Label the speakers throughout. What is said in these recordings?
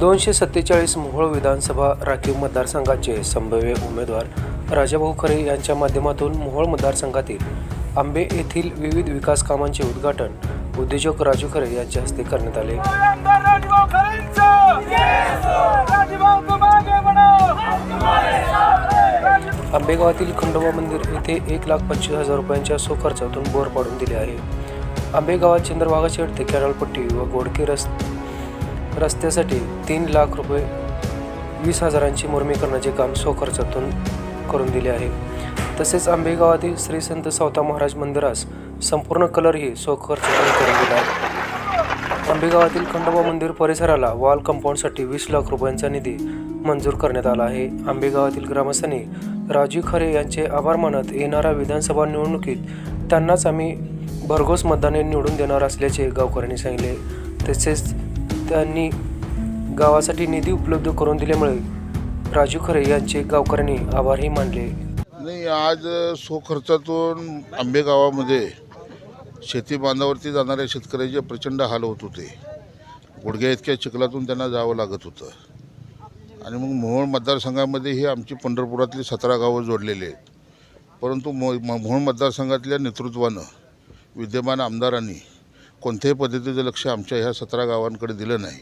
Speaker 1: दोनशे सत्तेचाळीस मोहोळ विधानसभा राखीव मतदारसंघाचे संभाव्य उमेदवार राजाभाऊ खरे यांच्या माध्यमातून मोहोळ मतदारसंघातील आंबे येथील विविध विकास कामांचे उद्घाटन उद्योजक राजू खरे यांच्या हस्ते करण्यात आले. आंबेगावातील खंडोबा मंदिर येथे एक लाख पंचवीस हजार रुपयांच्या सोखर्चातून बोर पाडून दिले आहे. आंबेगावात चंद्रभागा शेड ते कॅरळपट्टी व गोडके रस्ते रस्त्यासाठी तीन लाख रुपये वीस हजारांची मुरमी करण्याचे काम स्वखर्चातून करून दिले आहे. तसेच आंबेगावातील श्री संत सावता महाराज मंदिरास संपूर्ण कलरही स्वखर्चातून करून दिला आहे. आंबेगावातील खंडोबा मंदिर परिसराला वॉल कंपाऊंडसाठी वीस लाख रुपयांचा निधी मंजूर करण्यात आला आहे. आंबेगावातील ग्रामस्थांनी राजू खरे यांचे आभार मानत येणाऱ्या विधानसभा निवडणुकीत त्यांनाच आम्ही भरघोस मतदाने निवडून देणार असल्याचे गावकऱ्यांनी सांगितले. तसेच त्यांनी गावासाठी निधी उपलब्ध करून दिल्यामुळे राजू खरे यांचे गावकऱ्यांनी आभारही मानले.
Speaker 2: नाही आज स्वखर्चातून आंबेगावामध्ये शेती बांधावरती जाणाऱ्या शेतकऱ्याचे प्रचंड हाल होत होते. गुडघ्या इतक्या चिखलातून त्यांना जावं लागत होतं. आणि मग मोहोळ मतदारसंघामध्ये ही आमची पंढरपुरातली सतरा गावं जोडलेली आहेत. परंतु मो मोहोळ मतदारसंघातल्या नेतृत्वानं विद्यमान आमदारांनी कोणत्याही पद्धतीचं लक्ष आमच्या ह्या सतरा गावांकडे दिलं नाही.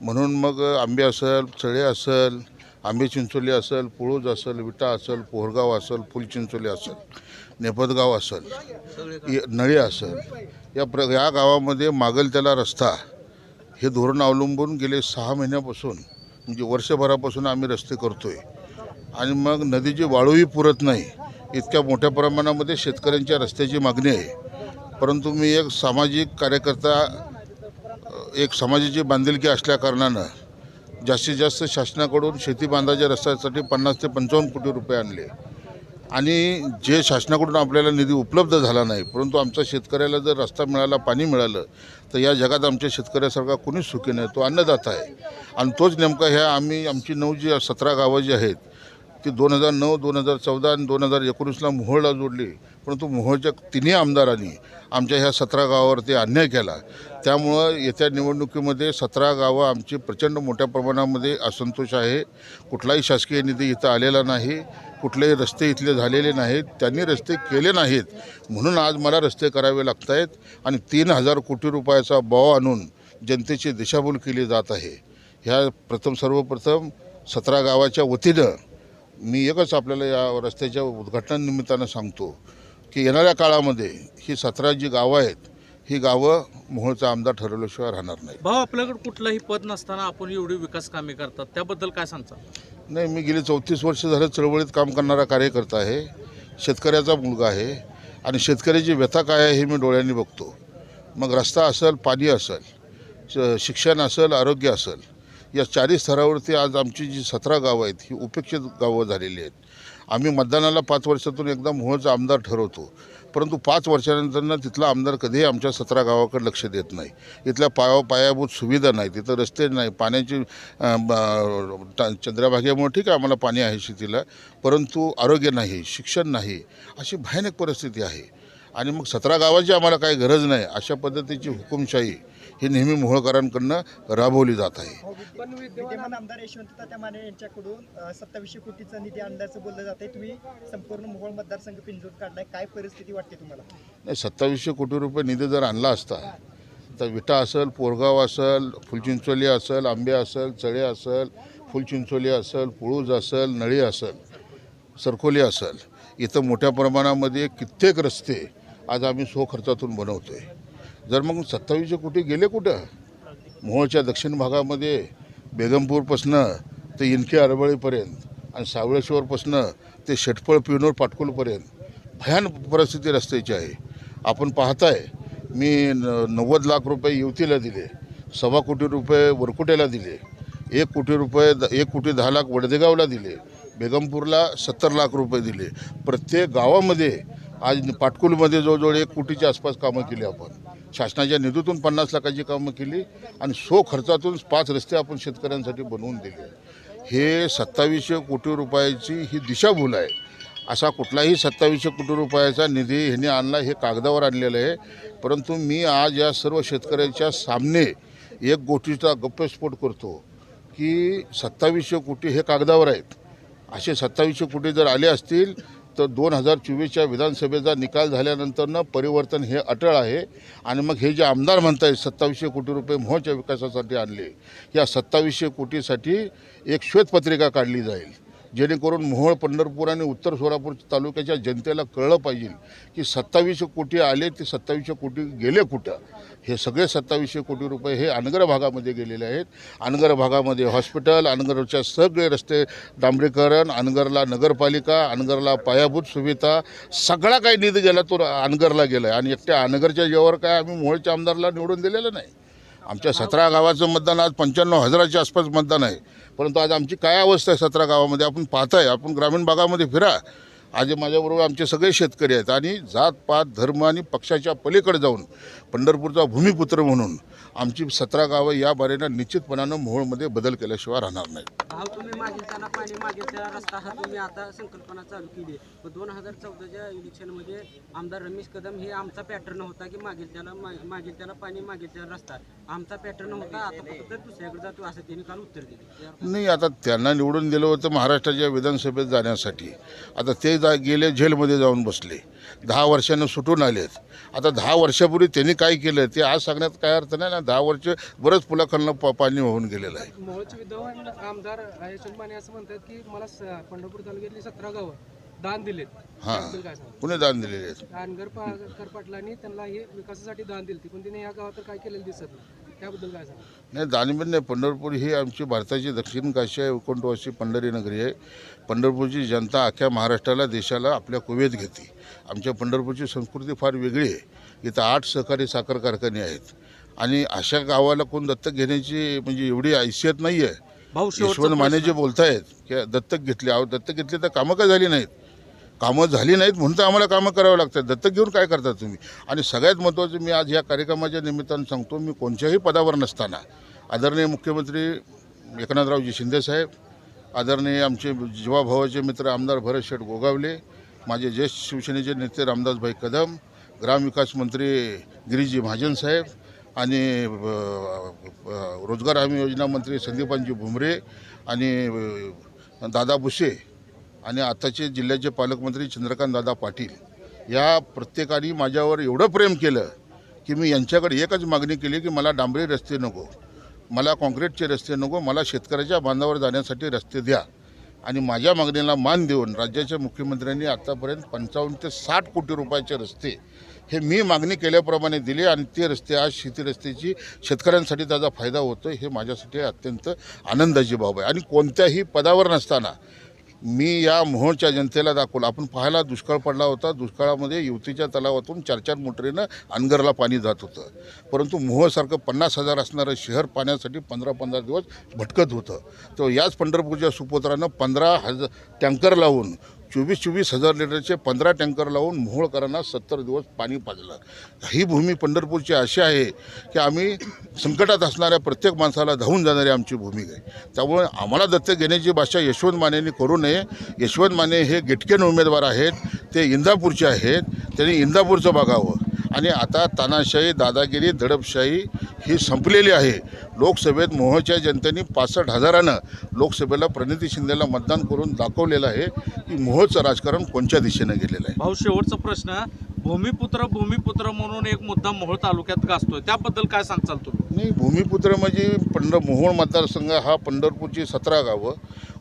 Speaker 2: म्हणून मग आंबे असेल चळे असेल आंबे चिंचोली असेल पुळूज असेल विटा असेल पोहरगाव असेल फुलचिंचोली असेल नेपदगाव असेल नळी असेल या प्र या गावामध्ये मागल त्याला रस्ता. हे धोरण अवलंबून गेले सहा महिन्यापासून म्हणजे वर्षभरापासून आम्ही रस्ते करतो आहे आणि मग नदीची वाळूही पुरत नाही. इतक्या मोठ्या प्रमाणामध्ये शेतकऱ्यांच्या रस्त्याची मागणी आहे. परंतु मी एक सामाजिक कार्यकर्ता एक समाजाची बांधिलकी असल्याकारणानं जास्तीत जास्त शासनाकडून शेती बांधाच्या रस्त्यासाठी पन्नास ते पंचावन्न कोटी रुपये आणले. आणि जे शासनाकडून आपल्याला निधी उपलब्ध झाला नाही परंतु आमच्या शेतकऱ्याला जर रस्ता मिळाला पाणी मिळालं तर या जगात आमच्या शेतकऱ्यासारखा कोणीच सुखी नाही. तो अन्नदाता आहे. आणि तोच नेमका ह्या आम्ही आमची नऊ जी सतरा गावं जी आहेत ती दोन हजार नऊ दोन हजार चौदा आणि दोन हजार एकोणीसला मोहोळला जोडली. परंतु मोहोळच्या तिन्ही आमदारांनी आमच्या ह्या सतरा गावावरती अन्याय केला. त्यामुळं येत्या निवडणुकीमध्ये सतरा गावं आमची प्रचंड मोठ्या प्रमाणामध्ये असंतोष आहे. कुठलाही शासकीय निधी इथं आलेला नाही. कुठलेही रस्ते इथले झालेले नाहीत. त्यांनी रस्ते केले नाहीत. म्हणून आज मला रस्ते करावे लागत आहेत आणि तीन हजार कोटी रुपयाचा बाव आणून जनतेची दिशाभूल केली जात आहे. ह्या प्रथम सर्वप्रथम सतरा गावाच्या वतीनं मी एकच आपल्याला या रस्त्याच्या उद्घाटनानिमित्तानं सांगतो की येणाऱ्या काळामध्ये ही सतरा जी गावं आहेत ही गावं मोहोळचा आमदार ठरवल्याशिवाय राहणार नाही
Speaker 3: भाऊ आपल्याकडे कुठलंही पद नसताना आपण एवढी विकास कामे करतात. त्याबद्दल काय सांगता?
Speaker 2: नाही मी गेली चौतीस वर्ष झालं चळवळीत काम करणारा कार्यकर्ता आहे. शेतकऱ्याचा मुलगा आहे. आणि शेतकऱ्याची व्यथा काय आहे हे मी डोळ्यांनी बघतो. मग रस्ता असेल पाणी असेल शिक्षण असेल आरोग्य असेल या चारही स्तरावरती आज आमची जी सतरा गावं आहेत ही उपेक्षित गावं झालेली आहेत. आम्ही मतदानाला पाच वर्षातून एकदा मोहचा आमदार ठरवतो. परंतु पाच वर्षानंतरनं तिथला आमदार कधीही आमच्या सतरा गावाकडे लक्ष देत नाही. इथल्या पाया पायाभूत सुविधा नाही तिथं रस्ते नाही पाण्याची अं, चंद्रभागेमुळे ठीक आहे आम्हाला पाणी आहे शेतीला परंतु आरोग्य नाही शिक्षण नाही अशी भयानक परिस्थिती आहे. आणि मग सतरा गावाची आम्हाला काही गरज नाही अशा पद्धतीची हुकुमशाही ही नेहमी मोहोळकरांकडनं राबवली जात आहे.
Speaker 4: विद्यमान आमदार यशवंत तात्या माने यांच्याकडून सत्तावीसशे कोटीचा निधी आणल्याचं बोललं जाते तुम्ही संपूर्ण मोहोळ मतदारसंघ पिंजून काढलाय. काय परिस्थिती वाटते तुम्हाला?
Speaker 2: नाही सत्तावीसशे कोटी रुपये निधी जर आणला असता तर विटा असेल पोरगाव असेल फुलचिंचोली असेल आंबे असेल चळे असेल फुलचिंचोली असेल पुळूज असेल नळी असेल सरकोली असेल इथं मोठ्या प्रमाणामध्ये कित्येक रस्ते आज आम्ही स्वखर्चातून बनवतो आहे जर मग सत्तावीसशे कोटी गेले कुठं? मोहोळच्या दक्षिण भागामध्ये बेगमपूरपासनं ते इनके अरबळीपर्यंत आणि सावळेश्वरपासनं ते शेटफळ पिनोर पाटकुलपर्यंत. भयान परिस्थिती रस्त्याची आहे. आपण पाहताय मी न नव्वद लाख रुपये युवतीला दिले सव्वा कोटी रुपये वरकुट्याला दिले एक कोटी रुपये द एक कोटी दहा लाख वडदेगावला दिले बेगमपूरला सत्तर लाख रुपये दिले. प्रत्येक गावामध्ये आज पाटकुलमध्ये जवळजवळ एक कोटीच्या आसपास कामं केली आपण. शासनाच्या निधीतून पन्नास लाखाची कामं केली आणि सो खर्चातून पाच रस्ते आपण शेतकऱ्यांसाठी बनवून दिले. हे सत्तावीसशे कोटी रुपयाची ही दिशाभूल आहे. असा कुठलाही सत्तावीसशे कोटी रुपयाचा निधी ह्यांनी आणला हे कागदावर आणलेलं आहे. परंतु मी आज या सर्व शेतकऱ्यांच्या सामने एक गोष्टीचा गप्पस्फोट करतो की सत्तावीसशे कोटी हे कागदावर आहेत. असे सत्तावीसशे कोटी जर आले असतील तर दोन हजार चोवीसच्या विधानसभेचा निकाल झाल्यानंतरनं परिवर्तन हे अटळ आहे. आणि मग हे जे आमदार म्हणतायत सत्तावीसशे कोटी रुपये मोहच्या विकासासाठी आणले या सत्तावीसशे कोटीसाठी एक श्वेतपत्रिका काढली जाईल. जेणेकरून मोहोळ पंढरपूर आणि उत्तर सोलापूर तालुक्याच्या जनतेला कळलं पाहिजे की सत्तावीसशे कोटी आले ते सत्तावीसशे कोटी गेले कुठं? हे सगळे सत्तावीसशे कोटी रुपये हे अनगर भागामध्ये गेलेले आहेत. अनगर भागामध्ये हॉस्पिटल अनगरच्या सगळे रस्ते डांबरीकरण अनगरला नगरपालिका अनगरला पायाभूत सुविधा सगळा काही निधी गेला तो अनगरला गेला आहे आणि एकट्या अनगरच्या जेव्हा काय आम्ही मोहोळच्या आमदारला निवडून दिलेलं नाही? आमच्या सतरा गावाचं मतदान आज पंच्याण्णव हजाराच्या आसपास मतदान आहे. परंतु आज आमची काय अवस्था आहे सतरा गावामध्ये? आपण पाहताय आपण ग्रामीण भागामध्ये फिरा. आज माझ्याबरोबर आमचे सगळे शेतकरी आहेत आणि जात पात धर्म आणि पक्षाच्या पलीकडे जाऊन पंढरपूरचा भूमिपुत्र म्हणून आमची सतरा गावं या बारेनं निश्चितपणानं मोहोळमध्ये बदल केल्याशिवाय राहणार
Speaker 5: हा पण दोन हजार चौदाच्या इलेक्शनमध्ये आमदार रमेश कदम हे आमचा पॅटर्न होता की मागेल त्याला मागेल त्याला पाणी मागेल त्याला रस्ता. आमचा पॅटर्न होता आता फक्त दुसऱ्याकडे जातो असं त्यांनी काल उत्तर दिले.
Speaker 2: नाही आता त्यांना निवडून दिलं होतं महाराष्ट्राच्या विधानसभेत जाण्यासाठी. आता ते जा गेले जेलमध्ये जाऊन बसले. दहा वर्षानं सुटून आलेत. आता दहा वर्षापूर्वी त्यांनी काय केलं ते आज सांगण्यात काय अर्थ नाही ना दहा वर्ष बरंच पुलाखालनं पा पाणी वाहून गेलेलं आहे.
Speaker 6: आमदार असं म्हणतात की मला पंढरपूर तालुक्यातली सतरा गावं दान दिलेत.
Speaker 2: हां. कुणी दान दिलेले आहेत?
Speaker 6: पाकर पाटलांनी त्यांना हे विकासासाठी दान दिली पण तिने या गावात काय केलेलं दिसत त्याबद्दल काय सांगा
Speaker 2: नाही दानिबन नाही. पंढरपूर ही आमची भारताची दक्षिण काशी वैकुंठवासी पंढरी नगरी आहे. पंढरपूरची जनता अख्ख्या महाराष्ट्राला देशाला आपल्या कुवेत घेते. आमच्या पंढरपूरची संस्कृती फार वेगळी आहे. इथं आठ सहकारी साखर कारखाने आहेत. आणि अशा गावाला कोण दत्तक घेण्याची म्हणजे एवढी हैसियत नाही आहे
Speaker 3: भाऊ
Speaker 2: यशवंत माने. जे बोलतायत की दत्तक घेतली. अहो दत्तक घेतली तर कामं काय झाली नाहीत? कामं झाली नाहीत म्हणून तर आम्हाला कामं करावं लागतात. दत्तक घेऊन काय करता तुम्ही? आणि सगळ्यात महत्त्वाचं मी आज या कार्यक्रमाच्या निमित्तानं सांगतो मी कोणत्याही पदावर नसताना आदरणीय मुख्यमंत्री एकनाथरावजी शिंदेसाहेब आदरणीय आमचे जीवाभावाचे मित्र आमदार भरत शेठ गोगावले माझे ज्येष्ठ शिवसेनेचे नेते रामदासभाई कदम ग्रामविकास मंत्री गिरीजी महाजन साहेब आणि रोजगार हमी योजना मंत्री संदीपानजी भुमरे आणि दादा भुसे आणि आताचे जिल्ह्याचे पालकमंत्री चंद्रकांत दादा पाटील या प्रत्येकाने माझ्यावर एवढं प्रेम केलं की मी यांच्याकडे एकच मागणी केली की मला डांबरी रस्ते नको मला काँक्रीटचे रस्ते नको मला शेतकऱ्याच्या बांधावर जाण्यासाठी रस्ते द्या. आणि माझ्या मागणीला मान देऊन राज्याच्या मुख्यमंत्र्यांनी आतापर्यंत पंचावन्न ते साठ कोटी रुपयाचे रस्ते हे मी मागणी केल्याप्रमाणे दिले आणि ते रस्ते आज शेती रस्त्याची शेतकऱ्यांसाठी त्याचा फायदा होतो हे माझ्यासाठी अत्यंत आनंदाची बाब आहे. आणि कोणत्याही पदावर नसताना मी या मोहोळच्या जनतेला दाखवलं. आपण पाहायला दुष्काळ पडला होता. दुष्काळामध्ये युवतीच्या तलावातून चार चार मोटरीनं अनगरला पाणी जात होतं. परंतु मोहोळसारखं पन्नास हजार असणारं शहर पाण्यासाठी पंधरा पंधरा दिवस भटकत होतं. तर याच पंढरपूरच्या सुपुत्रानं पंधरा हजार टँकर लावून चोवीस चोवीस हजार लिटरचे पंधरा टँकर लावून मोहोळकरांना सत्तर दिवस पाणी पाजलं. ही भूमी पंढरपूरची अशी आहे की आम्ही संकटात असणाऱ्या प्रत्येक माणसाला धावून जाणारी आमची भूमिका आहे. त्यामुळे आम्हाला दत्तक घेण्याची भाषा यशवंत मानेंनी करू नये. यशवंत माने हे गिटकेन उमेदवार आहेत ते इंदापूरचे आहेत त्यांनी इंदापूरचं बघावं. आणि आता तानाशाही दादागिरी दडपशाही ही संपलेली आहे. लोकसभेत मोहोळच्या जनतेने पासष्ट हजारानं लोकसभेला प्रणिती शिंदेला मतदान करून दाखवलेलं आहे की मोहोळचं राजकारण कोणत्या दिशेनं गेलेलं आहे?
Speaker 3: भाऊ शेवटचा प्रश्न भूमिपुत्र भूमिपुत्र म्हणून एक मुद्दा मोहोळ तालुक्यात गाजतोय. त्याबद्दल काय सांगचाल तुम्ही?
Speaker 2: नाही भूमिपुत्र म्हणजे पंढर मोहोळ मतदारसंघ हा पंढरपूरची सतरा गावं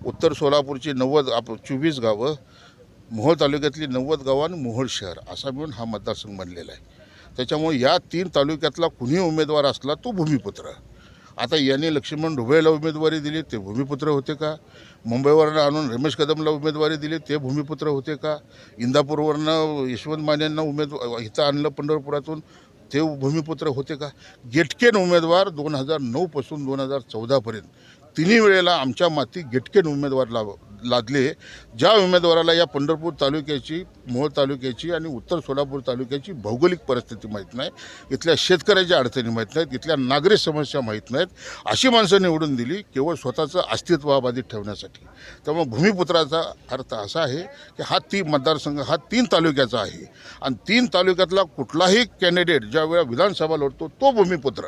Speaker 2: उत्तर सोलापूरची नव्वद आप चोवीस गावं मोहोळ तालुक्यातली नव्वद गावं आणि मोहोळ शहर असा मिळून हा मतदारसंघ बनलेला आहे. त्याच्यामुळे या तीन तालुक्यातला कुणी उमेदवार असला तो भूमिपुत्र. आता यांनी लक्ष्मण ढुबेला उमेदवारी दिली ते भूमिपुत्र होते का? मुंबईवरनं आणून रमेश कदमला उमेदवारी दिली ते भूमिपुत्र होते का? इंदापूरवरनं यशवंत मानेंना उमेदवार इथं आणलं पंढरपुरातून ते भूमिपुत्र होते का? गेटकेन उमेदवार दोन हजार नऊपासून दोन हजार चौदापर्यंत तिन्ही वेळेला आमच्या माती गेटकेट उमेदवार लाव लादले. ज्या उमेदवाराला या पंढरपूर तालुक्याची मोहोळ तालुक्याची आणि उत्तर सोलापूर तालुक्याची भौगोलिक परिस्थिती माहीत नाही इथल्या शेतकऱ्याच्या अडचणी माहीत नाहीत इथल्या नागरिक समस्या माहीत नाहीत अशी माणसं निवडून दिली केवळ स्वतःचं अस्तित्व अबाधित ठेवण्यासाठी. त्यामुळे भूमिपुत्राचा अर्थ असा आहे की हा ती मतदारसंघ हा तीन तालुक्याचा आहे. आणि तीन तालुक्यातला कुठलाही कॅन्डिडेट ज्या वेळा विधानसभा लढतो तो भूमिपुत्र.